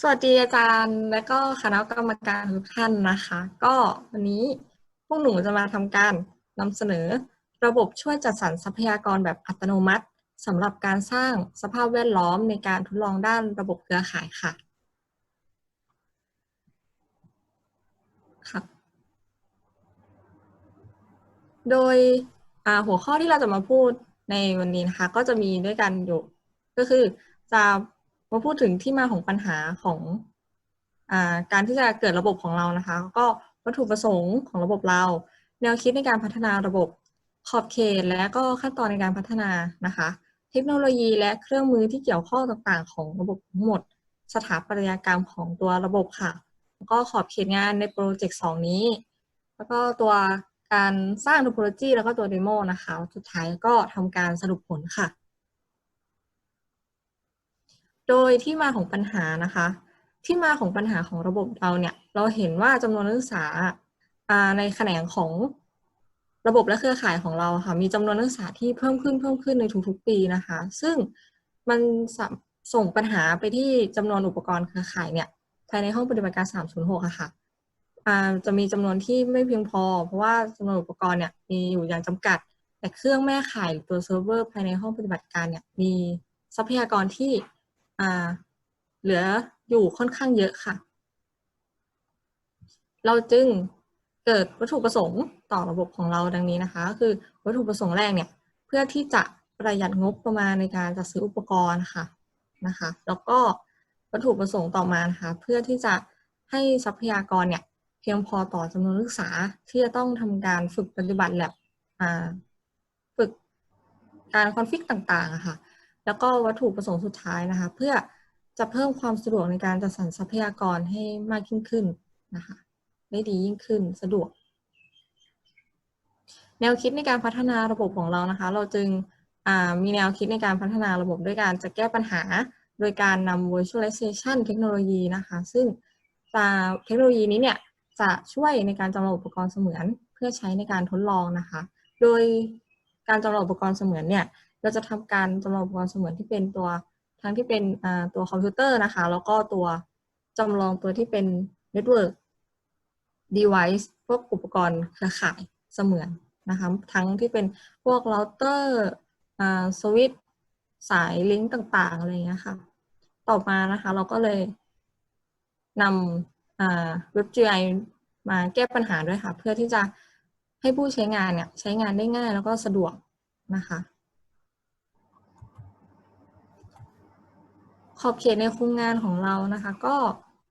สวัสดีอาจารย์และก็คณะกรรมการทุกท่านนะคะ ก็วันนี้พวกหนูจะมาทำการนำเสนอระบบช่วยจัดสรรทรัพยากรแบบอัตโนมัติสำหรับการสร้างสภาพแวดล้อมในการทดลองด้านระบบเครือข่ายค่ะค่ะ โดยหัวข้อที่เราจะมาพูดในวันนี้นะคะ ก็จะมีด้วยกันอยู่ ก็คือจะ มาพูดถึงที่มาของปัญหาของอการที่จะเกิดระบบของเรานะคะ ก็วัตถุประสงค์ของระบบเรา แนวคิดในการพัฒนาระบบขอบเขตและก็ขั้นตอนในการพัฒนานะคะ เทคโนโลยีและเครื่องมือที่เกี่ยวข้องต่างๆ ของระบบทั้งหมด สถาปัตยกรรมของตัวระบบค่ะ แล้วก็ขอบเขตงานในโปรเจกต์สองนี้ แล้วก็ตัวการสร้างโทโปโลจีแล้วก็ตัวเดโมนะคะ สุดท้ายก็ทำการสรุปผลค่ะ โดยที่มาของปัญหานะคะ ที่มาของปัญหาของระบบเราเนี่ย เราเห็นว่าจำนวนนักศึกษาในแขนงของระบบและเครือข่ายของเราค่ะมีจำนวนนักศึกษาที่เพิ่มขึ้นเพิ่มขึ้นในทุกๆ ปีนะคะ ซึ่งมันส่งปัญหาไปที่จำนวนอุปกรณ์เครือข่ายเนี่ยภายในห้องปฏิบัติการ 306อะค่ะจะมีจำนวนที่ไม่เพียงพอ เพราะว่าจำนวนอุปกรณ์เนี่ยมีอยู่อย่างจำกัด แต่เครื่องแม่ข่ายหรือตัวเซิร์ฟเวอร์ภายในห้องปฏิบัติการเนี่ยมีทรัพยากรที่ เหลืออยู่ค่อนข้างเยอะค่ะ เราจึงเกิดวัตถุประสงค์ต่อระบบของเราดังนี้นะคะก็คือวัตถุประสงค์แรกเนี่ยเพื่อที่จะประหยัดงบประมาณในการจัดซื้ออุปกรณ์ค่ะนะคะ แล้วก็วัตถุประสงค์ต่อมานะคะเพื่อที่จะให้ทรัพยากรเนี่ยเพียงพอต่อจำนวนนักศึกษาที่จะต้องทำการฝึกปฏิบัติแลบฝึกการคอนฟิกต่างๆค่ะ แล้วก็วัตถุประสงค์สุดท้ายนะคะ เพื่อจะเพิ่มความสะดวกในการจัดสรรทรัพยากรให้มากยิ่งขึ้นนะคะได้ดียิ่งขึ้นสะดวก แนวคิดในการพัฒนาระบบของเรานะคะ เราจึงมีแนวคิดในการพัฒนาระบบด้วยการจะแก้ปัญหา โดยการนำ virtualization เทคโนโลยีนะคะ ซึ่งเทคโนโลยีนี้เนี่ยจะช่วยในการจำลองอุปกรณ์เสมือน เพื่อใช้ในการทดลองนะคะ โดยการจำลองอุปกรณ์เสมือนเนี่ย เราจะทำการจำลองอุปกรณ์เสมือนที่เป็นตัวทั้งที่เป็นตัวคอมพิวเตอร์นะคะ แล้วก็ตัวจำลองตัวที่เป็นเน็ตเวิร์กเดเวิ์พวกอุปกรณ์เครือข่ายเสมือนนะคะทั้งที่เป็นพวกเราเตอร์สวิตสายลิงก์ต่างๆอะไรเงี้ยค่ะ ต่อมานะคะเราก็เลยนำเว็บ GI มาแก้ปัญหาด้วยค่ะ เพื่อที่จะให้ผู้ใช้งานเนี่ยใช้งานได้ง่ายแล้วก็สะดวกนะคะ ขอบเขตในโครงงานของเรานะคะ ก็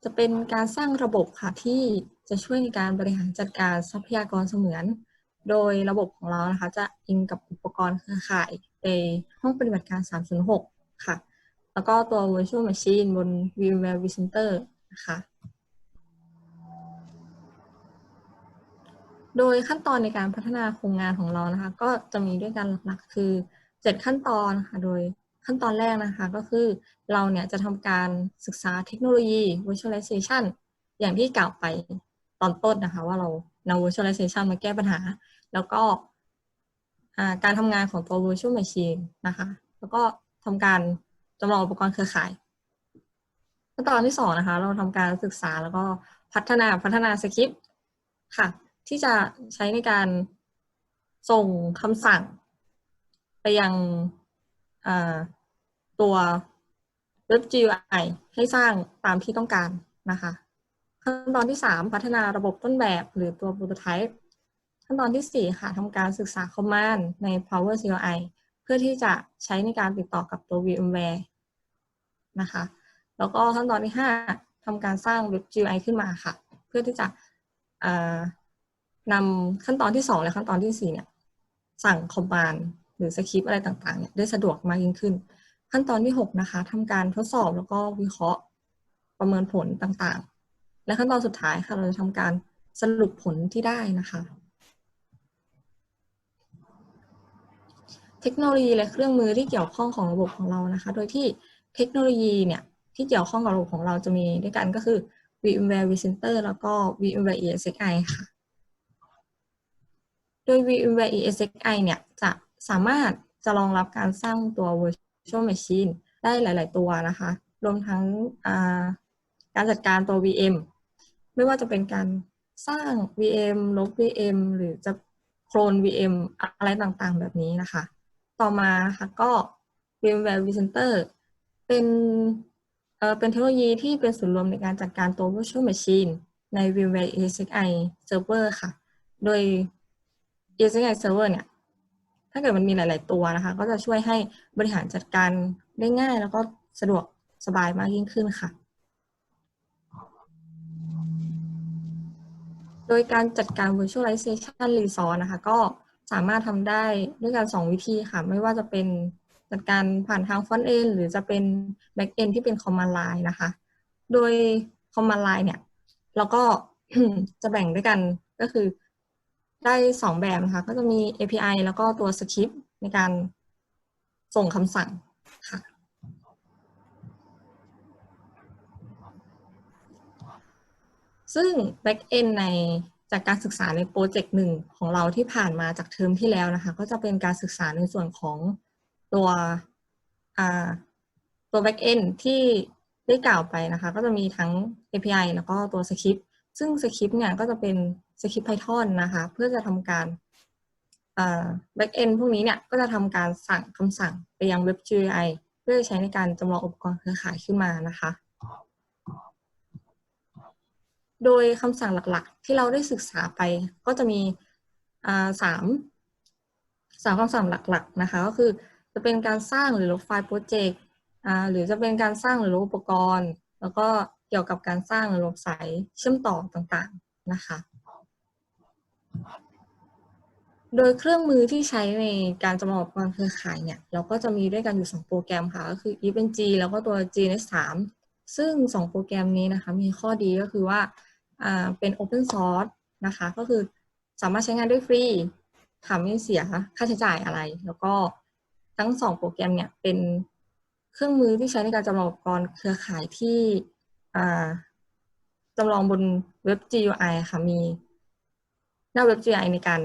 จะเป็นการสร้างระบบค่ะที่จะช่วยในการบริหารจัดการทรัพยากรเสมือน โดยระบบของเรานะคะ จะอิงกับอุปกรณ์เครือข่ายในห้องปฏิบัติการ 306 ค่ะ แล้วก็ตัว virtual machine บน VMware vCenter นะคะโดยขั้นตอนในการพัฒนาโครงงานของเรานะคะ ก็จะมีด้วยกันหลักๆคือ 7 ขั้นตอนค่ะ โดย ขั้นตอนแรกนะคะก็คือเราเนี่ยจะทำการศึกษาเทคโนโลยี virtualization อย่างที่กล่าวไปตอนต้นนะคะ ว่าเรานำ virtualization มาแก้ปัญหา แล้วก็การทำงานของตัว virtual machine นะคะ แล้วก็ทำการจำลองอุปกรณ์เครือข่ายขั้นตอนที่สองนะคะ เราทำการศึกษาแล้วก็พัฒนาพัฒนาสคริปต์ค่ะ ที่จะใช้ในการส่งคำสั่งไปยัง ตัวเว็บ GUI ให้สร้างตามที่ต้องการนะคะขั้นตอนที่ 3 พัฒนาระบบต้นแบบหรือตัว prototype ขั้นตอนที่ 4 ค่ะทำการศึกษา command ใน Power CLI เพื่อที่จะใช้ในการติดต่อกับตัว VMware นะคะ แล้วก็ขั้นตอนที่ 5ทำการสร้างเว็บ GUI ขึ้นมาค่ะ เพื่อที่จะนำขั้นตอนที่ 2 และขั้นตอนที่ 4 เนี่ย สั่ง command หรือสคริปต์อะไรต่างๆเนี่ยได้สะดวกมากยิ่งขึ้น ขั้นตอนที่ 6 นะคะทำการทดสอบแล้วก็วิเคราะห์ประเมินผลต่างๆ และขั้นตอนสุดท้ายค่ะเราจะทำการสรุปผลที่ได้นะคะ เทคโนโลยีและเครื่องมือที่เกี่ยวข้องของระบบของเรานะคะ โดยที่เทคโนโลยีเนี่ยที่เกี่ยวข้องกับระบบของเราจะมีด้วยกันก็คือ VMware vCenter แล้วก็ VMware ESXi ค่ะ โดย VMware ESXi เนี่ยจะ สามารถจะรองรับการสร้างตัว virtual machine ได้หลาย ๆ ตัวนะคะ รวมทั้งการจัดการตัว VM ไม่ว่าจะเป็นการสร้าง VM ลบ VM หรือจะโคลน VM อะไรต่างๆ แบบนี้นะคะ ต่อมานะคะก็ VMware vCenter เป็นเอ่อเป็นเทคโนโลยีที่เป็นศูนย์รวมในการจัดการตัว virtual machine ใน VMware ESXi Server ค่ะ โดย ESXi Server เนี่ย ถ้าเกิดมันมีหลาย ๆ ตัวนะคะ ก็จะช่วยให้บริหารจัดการได้ง่าย แล้วก็สะดวกสบายมากยิ่งขึ้นค่ะ โดยการจัดการ virtualization resource นะคะ ก็สามารถทำได้ด้วยกัน 2 วิธีค่ะ ไม่ว่าจะเป็นจัดการผ่านทาง front end หรือจะเป็น back end ที่เป็น command line นะคะ โดย command line เนี่ย เราก็จะแบ่งด้วยกันก็คือ ได้ 2 แบบนะคะก็จะมี API แล้วก็ตัว script ในการส่งคำสั่งค่ะซึ่ง back end ในจากการศึกษาในโปรเจกต์หนึ่งของเราที่ผ่านมาจากเทอมที่แล้วนะคะ ก็จะเป็นการศึกษาในส่วนของตัวตัว back end ที่ได้กล่าวไปนะคะ ก็จะมีทั้ง API แล้วก็ตัว script ซึ่ง script เนี่ยก็จะเป็น script Python นะคะ เพื่อจะทำการอ่า back end พวกนี้เนี่ยก็จะทำการสั่งคำสั่งไปยัง Web GUI เพื่อใช้ในการจำลองอุปกรณ์เครือข่ายขึ้นมานะคะ โดยคำสั่งหลักๆ ที่เราได้ศึกษาไปก็จะมีสามสามคำสั่งหลักๆนะคะก็คือจะเป็นการสร้างหรือลบไฟล์โปรเจกต์หรือจะเป็นการสร้างหรือลบอุปกรณ์ แล้วก็เกี่ยวกับการสร้างหรือลบสายเชื่อมต่อต่างๆนะคะ โดยเครื่องมือที่ใช้ในการจำลองอุปกรณ์เครือข่ายเนี่ย เราก็จะมีด้วยกันอยู่ 2 โปรแกรมค่ะ ก็คือ EVNG แล้วก็ตัว GNS3 ซึ่ง 2 โปรแกรมนี้นะคะ มีข้อดีก็คือว่าเป็น Open Source นะคะ ก็คือสามารถใช้งานได้ฟรีค่ะไม่เสียค่าใช้จ่ายอะไร แล้วก็ทั้ง 2 โปรแกรมเนี่ย เป็นเครื่องมือที่ใช้ในการจำลองอุปกรณ์เครือข่ายที่จำลองบนเว็บ GUI ค่ะมี หน้าเว็บ G I ในการ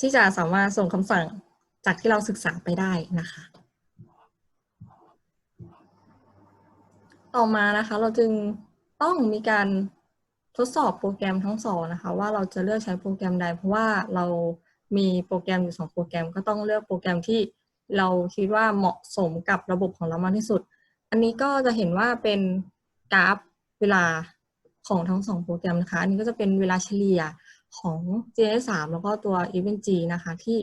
ที่จะสามารถส่งคำสั่งจากที่เราศึกษาไปได้นะคะ ต่อมานะคะเราจึงต้องมีการทดสอบโปรแกรมทั้งสองนะคะ ว่าเราจะเลือกใช้โปรแกรมใด เพราะว่าเรามีโปรแกรมอยู่สองโปรแกรม ก็ต้องเลือกโปรแกรมที่เราคิดว่าเหมาะสมกับระบบของเรามากที่สุด อันนี้ก็จะเห็นว่าเป็นกราฟเวลา ของทั้งสองโปรแกรมนะคะอันนี้ก็จะเป็นเวลาเฉลี่ยของ JS3 แล้วก็ตัว EventG นะคะ ที่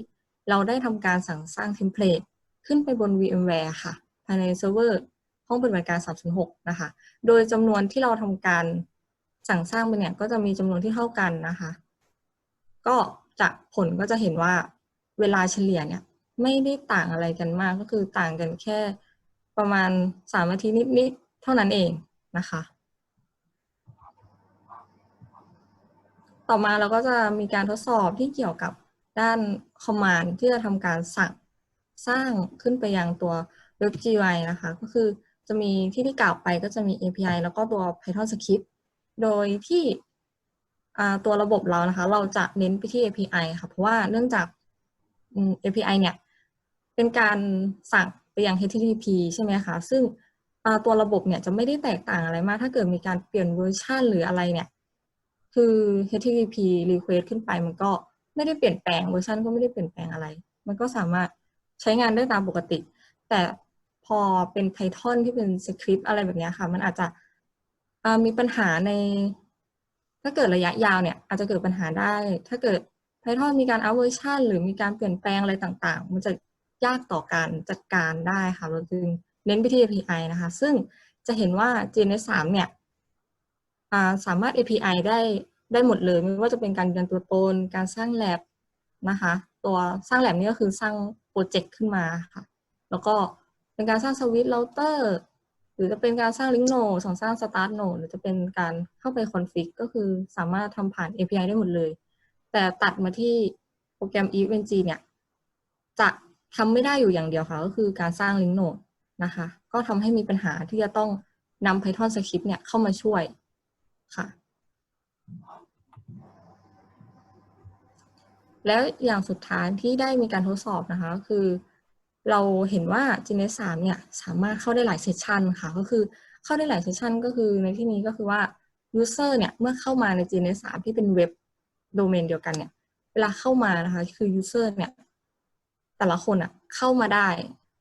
เราได้ทำการสั่งสร้างเทมเพลตขึ้นไปบน VMware ค่ะ ภายในเซิร์ฟเวอร์ห้องปฏิบัติการ 306 นะคะ โดยจำนวนที่เราทำการสั่งสร้างไปเนี่ย ก็จะมีจำนวนที่เท่ากันนะคะ ก็จากผลก็จะเห็นว่าเวลาเฉลี่ยเนี่ย ไม่ได้ต่างอะไรกันมากก็คือต่างกันแค่ประมาณ 3 นาทีนิดๆเท่านั้นเองนะคะ ต่อมาเราก็จะมีการทดสอบที่เกี่ยวกับด้านคอมมานด์ที่จะทำการสั่งสร้างขึ้นไปยังตัว Web GUI นะคะ ก็คือจะมีที่ที่กล่าวไปก็จะมี API แล้วก็ตัว Python script โดยที่ตัวระบบเรานะคะ เราจะเน้นไปที่ API ค่ะ เพราะว่าเนื่องจาก API เนี่ย เป็นการสั่งไปยัง HTTP ใช่ไหมคะ ซึ่งตัวระบบเนี่ยจะไม่ได้แตกต่างอะไรมาก ถ้าเกิดมีการเปลี่ยนเวอร์ชันหรืออะไรเนี่ย คือ HTTP request ขึ้นไปมันก็ไม่ได้เปลี่ยนแปลงเวอร์ชันก็ไม่ได้เปลี่ยนแปลงอะไร มันก็สามารถใช้งานได้ตามปกติ แต่พอเป็น Python ที่เป็นสคริปต์อะไรแบบนี้ค่ะ มันอาจจะมีปัญหาใน ถ้าเกิดระยะยาวเนี่ย อาจจะเกิดปัญหาได้ ถ้าเกิด Python มีการอัพเวอร์ชันหรือมีการเปลี่ยนแปลงอะไรต่างๆ มันจะยากต่อการจัดการได้ค่ะเราจึงเน้นไปที่ API นะคะ ซึ่งจะเห็นว่า GNS 3 เนี่ย สามารถ API ได้ได้หมดเลย ไม่ว่าจะเป็นการยืนยันตัวตนการสร้างแ a บนะคะ ตัวสร้างแ a บนี่ก็คือสร้างโปรเจกต์ขึ้นมาค่ะ แล้วก็เป็นการสร้างสวิตช์เราเตอร์หรือจะเป็นการสร้างลิงก์โนดสองสร้างสตาร์ทโนดหรือจะเป็นการเข้าไปคอนฟิกก็คือสามารถทำผ่าน API ได้หมดเลย แต่ตัดมาที่โปรแกรม EVNG เนี่ยจะทำไม่ได้อยู่อย่างเดียวค่ะ ก็คือการสร้างลิงก์โนดนะคะ ก็ทำให้มีปัญหาที่จะต้องนำ Python script เนี่ยเข้ามาช่วย ค่ะ แล้วอย่างสุดท้ายที่ได้มีการทดสอบนะคะก็คือ เราเห็นว่า GNS 3เนี่ยสามารถเข้าได้หลายเซสชันค่ะ ก็คือเข้าได้หลายเซสชันก็คือในที่นี้ก็คือว่า user เนี่ยเมื่อเข้ามาใน GNS 3ที่เป็นเว็บโดเมนเดียวกันเนี่ย เวลาเข้ามานะคะคือ user เนี่ยแต่ละคนอะเข้ามาได้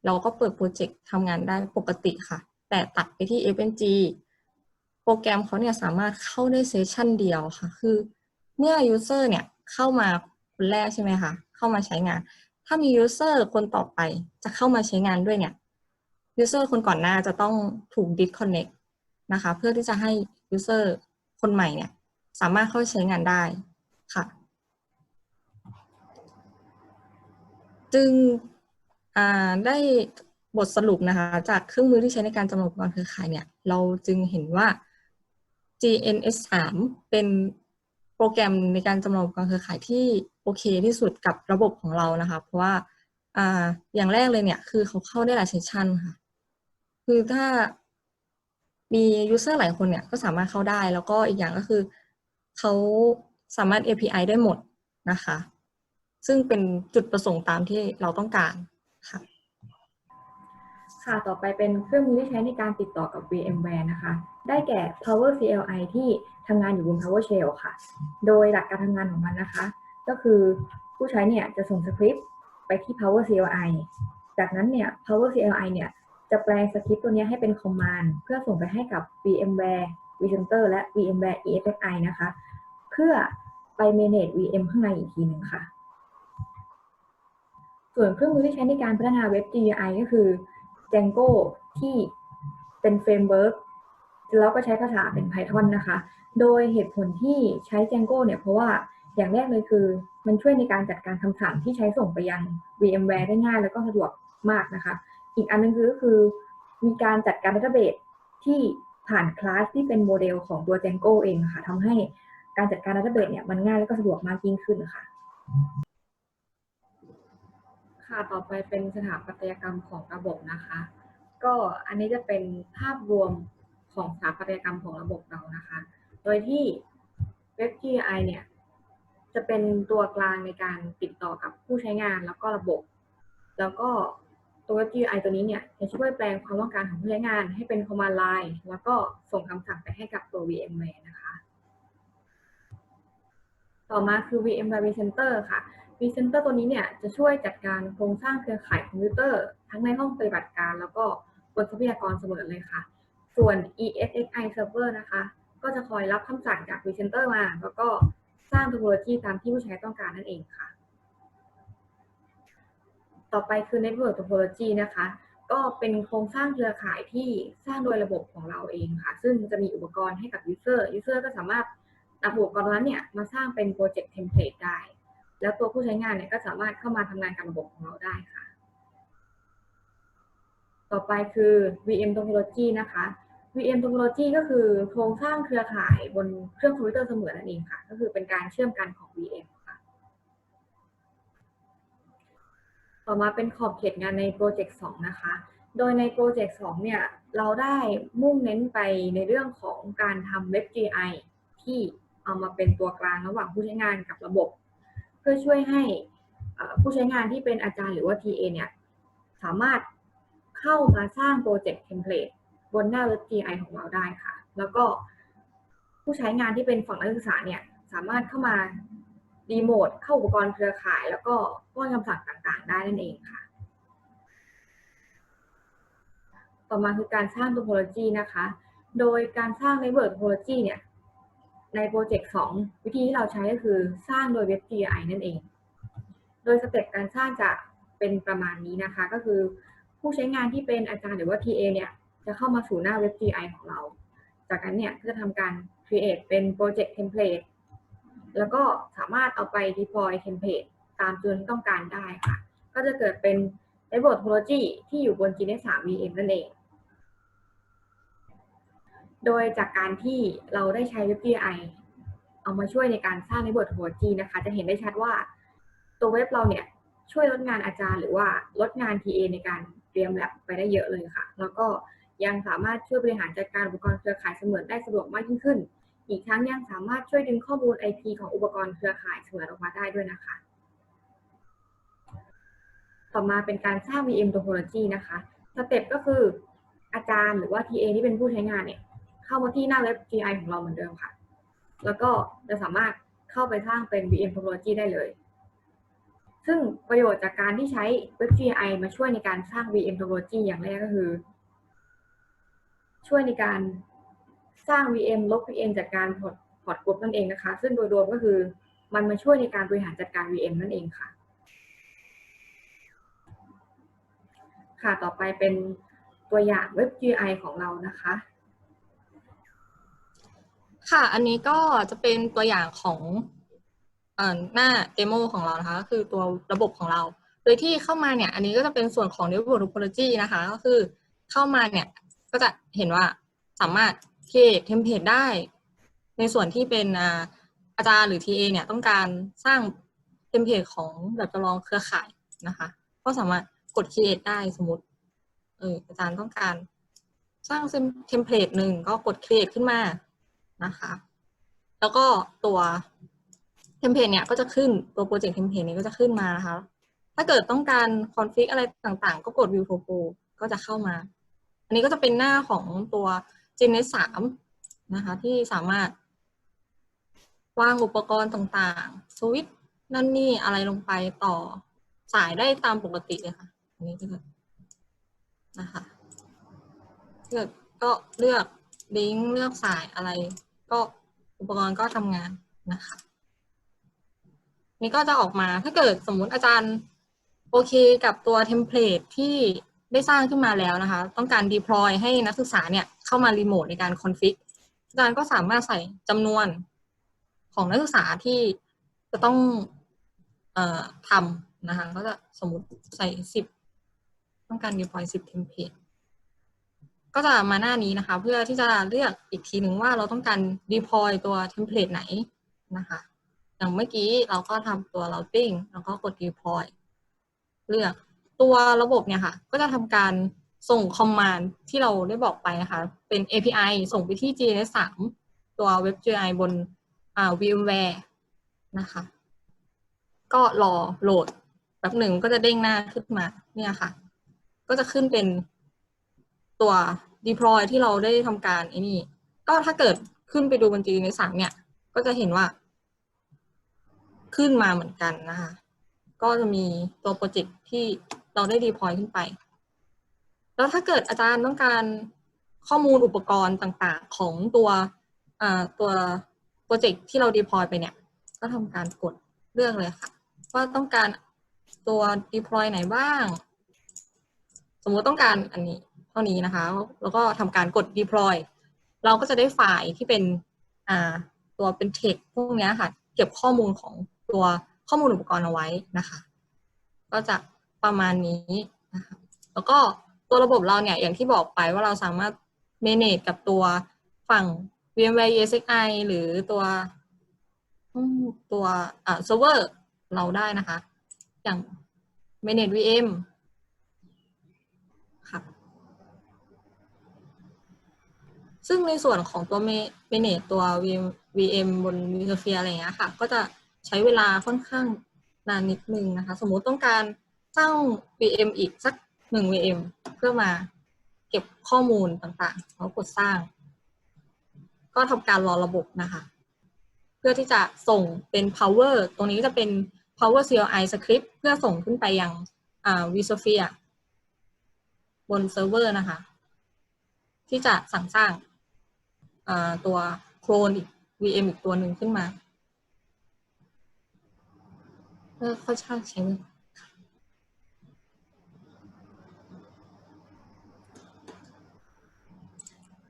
เราก็เปิดโปรเจกต์ทำงานได้ปกติค่ะ แต่ตัดไปที่ FNG รแกรมเขาเนี่ยสามารถเข้าได้เซสชันเดียวค่ะ คือเมื่อ user เนี่ยเข้ามาคนแรกใช่ไหมคะเข้ามาใช้งาน ถ้ามี user คนต่อไปจะเข้ามาใช้งานด้วยเนี่ย user คนก่อนหน้าจะต้องถูก disconnect นะคะ เพื่อที่จะให้ user คนใหม่เนี่ยสามารถเข้าใช้งานได้ค่ะ จึงได้บทสรุปนะคะ จากเครื่องมือที่ใช้ในการจำลองอุปกรณ์เครือข่ายเนี่ย เราจึงเห็นว่า GNS 3เป็นโปรแกรมในการจำลองอุปกรเครือข่ายที่โอเคที่สุดกับระบบของเรานะคะ เพราะว่าอ่าอย่างแรกเลยเนี่ยคือเขาเข้าได้หลายเซสชันค่ะ คือถ้ามียูเซอร์หลายคนเนี่ยก็สามารถเข้าได้ แล้วก็อีกอย่างก็คือเขาสามารถ API ได้หมดนะคะ ซึ่งเป็นจุดประสงค์ตามที่เราต้องการค่ะค่ะ ต่อไปเป็นเครื่องมือที่ใช้ในการติดต่อกับ VMware นะคะ ได้แก่ Power CLI ที่ทำงานอยู่บน PowerShell ค่ะ โดยหลักการทำงานของมันนะคะ ก็คือผู้ใช้เนี่ยจะส่งสคริปต์ไปที่ Power CLI จากนั้นเนี่ย Power CLI เนี่ยจะแปลงสคริปต์ตัวนี้ให้เป็นคอมมานด์เพื่อส่งไปให้กับ VMware vCenter และ VMware ESXi นะคะ เพื่อไป manage VM ข้างในอีกทีหนึ่งค่ะ ส่วนเครื่องมือที่ใช้ในการพัฒนาเว็บ GUI ก็คือ Django ที่เป็นเฟรมเวิร์ก แล้วก็ใช้ภาษาเป็น Python นะคะ โดยเหตุผลที่ใช้ Django เนี่ยเพราะว่าอย่างแรกเลยคือมันช่วยในการจัดการคำสั่งที่ใช้ส่งไปยัง VMware ได้ง่ายแล้วก็สะดวกมากนะคะ อีกอันนึงก็คือ มีการจัดการดัตเตอร์เบสที่ผ่านคลาสที่เป็นโมเดลของตัว Django เองค่ะทำให้การจัดการดัตเตอร์เบสเนี่ยมันง่ายแล้วก็สะดวกมากยิ่งขึ้นค่ะ ค่ะต่อไปเป็นสถาปัตยกรรมของระบบนะคะ ก็อันนี้จะเป็นภาพรวม ของสถาปัตยกรรมของระบบเรานะคะ โดยที่เว็บ GUI เนี่ย จะเป็นตัวกลางในการติดต่อกับผู้ใช้งานแล้วก็ระบบ แล้วก็ตัวเว็บ GUI ตัวนี้เนี่ยจะช่วยแปลงความต้องการของผู้ใช้งานให้เป็น command line แล้วก็ส่งคำสั่งไปให้กับตัว VMware นะคะ ต่อมาคือ VMware vCenter ค่ะ vCenter ตัวนี้เนี่ยจะช่วยจัดการโครงสร้างเครือข่ายคอมพิวเตอร์ทั้งในห้องปฏิบัติการ แล้วก็บนทรัพยากรเสมอเลยค่ะ ส่วน ESXi Server นะคะ ก็จะคอยรับคำสั่งจาก vCenter มา แล้วก็สร้างโทโลยีตามที่ผู้ใช้ต้องการนั่นเองค่ะ ต่อไปคือ Network Topology นะคะ ก็เป็นโครงสร้างเครือข่ายที่สร้างโดยระบบของเราเองค่ะ ซึ่งจะมีอุปกรณ์ให้กับ User User ก็สามารถนำอุปกรณ์นั้นเนี่ยมาสร้างเป็นโปรเจกต์เทมเพลตได้ แล้วตัวผู้ใช้งานเนี่ยก็สามารถเข้ามาทำงานกับระบบของเราได้ค่ะ ต่อไปคือ VM Topology นะคะ VM Topology ก็คือโครงสร้างเครือข่ายบนเครื่องคอมพิวเตอร์เสมือนนั่นเองค่ะ ก็คือเป็นการเชื่อมกันของ VM ค่ะ ต่อมาเป็นขอบเขตงานในโปรเจกต์2นะคะ โดยในโปรเจกต์2เนี่ย เราได้มุ่งเน้นไปในเรื่องของการทำเว็บ GI ที่เอามาเป็นตัวกลางระหว่างผู้ใช้งานกับระบบ เพื่อช่วยให้ผู้ใช้งานที่เป็นอาจารย์หรือว่า TA เนี่ย สามารถเข้ามาสร้างโปรเจกต์เทมเพลต บนหน้าเว็บ GI ของเราได้ค่ะ แล้วก็ผู้ใช้งานที่เป็นฝั่งนักศึกษาเนี่ยสามารถเข้ามารีโมทเข้าอุปกรณ์เครือข่าย แล้วก็ป้อนคำสั่งต่างๆ ได้นั่นเองค่ะ ต่อมาคือการสร้าง topology นะคะ โดยการสร้าง network topology เนี่ยในโปรเจกต์2วิธีที่เราใช้ก็คือสร้างโดยเว็บ GI นั่นเอง โดยสเต็ปการสร้างจะเป็นประมาณนี้นะคะ ก็คือผู้ใช้งานที่เป็นอาจารย์หรือว่า TA เนี่ย จะเข้ามาสู่หน้าเว็บ GI ของเรา จากนั้นเนี่ยก็จะทำการ create เป็น project template แล้วก็สามารถเอาไป deploy template ตามจุดที่ต้องการได้ค่ะ ก็จะเกิดเป็น network topology ที่อยู่บน GNS 3 VM นั่นเอง โดยจากการที่เราได้ใช้เว็บ GI เอามาช่วยในการสร้าง network topology นะคะ จะเห็นได้ชัดว่าตัวเว็บเราเนี่ยช่วยลดงานอาจารย์หรือว่าลดงาน TA ในการเตรียมแลบไปได้เยอะเลยค่ะ แล้วก็ ยังสามารถช่วยบริหารจัดการอุปกรณ์เครือข่ายเสมือนได้สะดวกมากยิ่งขึ้น อีกทั้งยังสามารถช่วยดึงข้อมูล IP ของอุปกรณ์เครือข่ายเสมือนออกมาได้ด้วยนะคะ ต่อมาเป็นการสร้าง VM topology นะคะ สเต็ปก็คืออาจารย์หรือว่า TA ที่เป็นผู้ใช้งานเนี่ย เข้ามาที่หน้าเว็บ GI ของเราเหมือนเดิมค่ะ แล้วก็จะสามารถเข้าไปสร้างเป็น VM topology ได้เลย ซึ่งประโยชน์จากการที่ใช้เว็บ GI มาช่วยในการสร้าง VM topology อย่างแรกก็คือ ช่วยในการสร้าง VM ลบ VM จากการพอร์ตพอร์ตกรุ๊ปนั่นเองนะคะ ซึ่งโดยรวมก็คือมันมาช่วยในการบริหารจัดการ VM นั่นเองค่ะ ค่ะ ต่อไปเป็นตัวอย่างเว็บ GI ของเรานะคะ ค่ะ อันนี้ก็จะเป็นตัวอย่างของหน้าเดโมของเรานะคะก็คือตัวระบบของเรา โดยที่เข้ามาเนี่ย อันนี้ก็จะเป็นส่วนของ Network Topology นะคะ ก็คือเข้ามาเนี่ย ก็จะเห็นว่าสามารถ create template ได้ ในส่วนที่เป็นอาจารย์หรือ TA เนี่ยต้องการสร้างเทมเพลตของแบบจำลองเครือข่ายนะคะ ก็สามารถกด create ได้สมมติเอออาจารย์ต้องการสร้างเทมเพลตหนึ่งก็กด create ขึ้นมานะคะ แล้วก็ตัวเทมเพลตเนี่ยก็จะขึ้นตัวโปรเจกต์เทมเพลตนี้ก็จะขึ้นมานะคะ ถ้าเกิดต้องการคอนฟิกอะไรต่างๆ ก็กด view propo ก็จะเข้ามา อันนี้ก็จะเป็นหน้าของตัว Genes 3นะคะ ที่สามารถวางอุปกรณ์ต่างๆ สวิตช์นั่นนี่อะไรลงไปต่อสายได้ตามปกติเลยค่ะอันนี้ก็จะนะคะเลือกก็เลือกลิงก์เลือกสายอะไร ก็อุปกรณ์ก็ทำงานนะคะนี่ก็จะออกมาถ้าเกิดสมมุติอาจารย์โอเคกับตัวเทมเพลตที่ ได้สร้างขึ้นมาแล้วนะคะ ต้องการ deploy ให้นักศึกษาเนี่ยเข้ามารีโมทในการคอนฟิกอาจารย์ก็สามารถใส่จำนวนของนักศึกษาที่จะต้องออทำนะคะ ก็จะสมมติใส่สิบต้องการ deploy สิบเทมเพลตก็จะมาหน้านี้นะคะ เพื่อที่จะเลือกอีกทีหนึ่งว่าเราต้องการ deploy ตัวเทมเพลตไหนนะคะ อย่างเมื่อกี้เราก็ทำตัว routing แล้วก็กด deploy เลือก ตัวระบบเนี่ยค่ะ ก็จะทำการส่งคอมมานด์ที่เราได้บอกไปนะคะ เป็น API ส่งไปที่ GNS 3ตัว Web GI บน VMware นะคะ ก็รอโหลดแป๊บหนึ่งก็จะเด้งหน้าขึ้นมาเนี่ยค่ะ ก็จะขึ้นเป็นตัว deploy ที่เราได้ทำการไอ้นี่ ก็ถ้าเกิดขึ้นไปดูบน GNS 3เนี่ย ก็จะเห็นว่า ขึ้นมาเหมือนกันนะคะ ก็จะมีตัวโปรเจกต์ที่ เราได้ดีพอยขึ้นไป แล้วถ้าเกิดอาจารย์ต้องการข้อมูลอุปกรณ์ต่างๆ ของตัวตัวโปรเจกต์ที่เราดีพอยไปเนี่ย ก็ทำการกดเลือกเลยค่ะ ว่าต้องการตัวดีพอยไหนบ้าง สมมติต้องการอันนี้เท่านี้นะคะ แล้วก็ทำการกด deploy เราก็จะได้ไฟล์ที่เป็นตัวเป็น text พวกนี้ค่ะ เก็บข้อมูลของตัวข้อมูลอุปกรณ์เอาไว้นะคะ ก็จะ ประมาณนี้นะคะแล้วก็ตัวระบบเราเนี่ยอย่างที่บอกไปว่าเราสามารถ manage กับตัวฝั่ง VMware ESXi หรือตัวตัวอ่า server เราได้นะคะ อย่าง manage VM ค่ะซึ่งในส่วนของตัว manage ตัว VM บน vSphere อะไรอย่างเงี้ยค่ะ ก็จะใช้เวลาค่อนข้างนานนิดนึงนะคะ สมมุติต้องการ สร้าง VM อีกสักหนึ่ง VM เพื่อมาเก็บข้อมูลต่างๆ แล้วกดสร้าง ก็ทำการรอระบบนะคะ เพื่อที่จะส่งเป็น power ตรงนี้จะเป็น power CLI script เพื่อส่งขึ้นไปยังอ่า vSphere บนเซิร์ฟเวอร์นะคะ ที่จะสั่งสร้างตัวโคลนอีก VM อีกตัวหนึ่งขึ้นมาเพื่อค่อยช่างใช้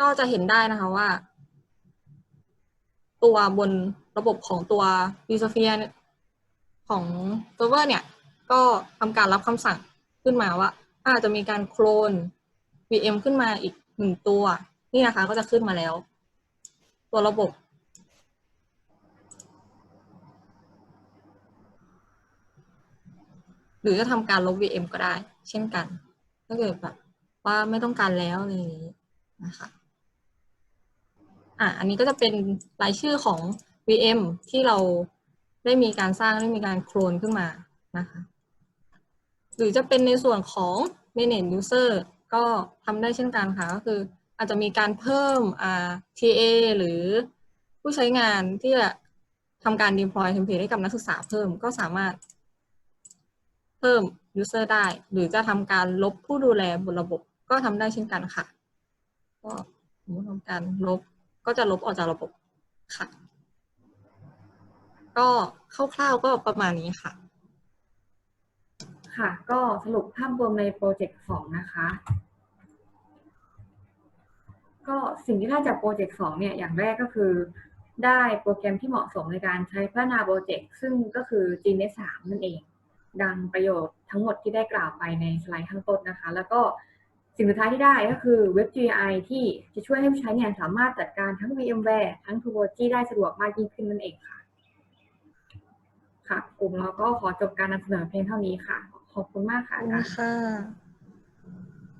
ก็จะเห็นได้นะคะว่า ตัวบนระบบของตัว vSphere ของเซิร์ฟเวอร์เนี่ย ก็ทำการรับคำสั่งขึ้นมาว่าอาจจะมีการโคลน VM ขึ้นมาอีกหนึ่งตัว นี่นะคะก็จะขึ้นมาแล้ว ตัวระบบ หรือจะทำการลบ VM ก็ได้ เช่นกัน ถ้าเกิดแบบว่าไม่ต้องการแล้วอะไรอย่างนี้นะคะ อะอันนี้ก็จะเป็นรายชื่อของ VM ที่เราได้มีการสร้างได้มีการโคลนขึ้นมานะคะ หรือจะเป็นในส่วนของ manage user ก็ทำได้เช่นกันค่ะ ก็คืออาจจะมีการเพิ่มอ่า TA หรือผู้ใช้งานที่จะทำการ deploy template ให้กับนักศึกษาเพิ่มก็สามารถเพิ่ม user ได้ หรือจะทำการลบผู้ดูแลบนระบบก็ทำได้เช่นกันค่ะ ก็สมมติทำการลบ ก็จะลบออกจากระบบค่ะ ก็คร่าวๆก็ประมาณนี้ค่ะ ค่ะ ก็สรุปภาพรวมในโปรเจกต์สองนะคะ ก็สิ่งที่ได้จากโปรเจกต์สองเนี่ยอย่างแรกก็คือได้โปรแกรมที่เหมาะสมในการใช้พัฒนาโปรเจกต์ซึ่งก็คือ GNet 3นั่นเอง ดังประโยชน์ทั้งหมดที่ได้กล่าวไปในสไลด์ข้างต้นนะคะ แล้วก็ สิ่งสุดท้ายที่ได้ก็คือเว็บ GI ที่จะช่วยให้ผู้ใช้เนี่ยสามารถจัดการทั้ง VMware ทั้ง Topology ได้สะดวกมากยิ่งขึ้นนั่นเองค่ะ ค่ะกลุ่มเราก็ขอจบการนำเสนอเพียงเท่านี้ค่ะ ขอบคุณมากค่ะอบคุณค่ะ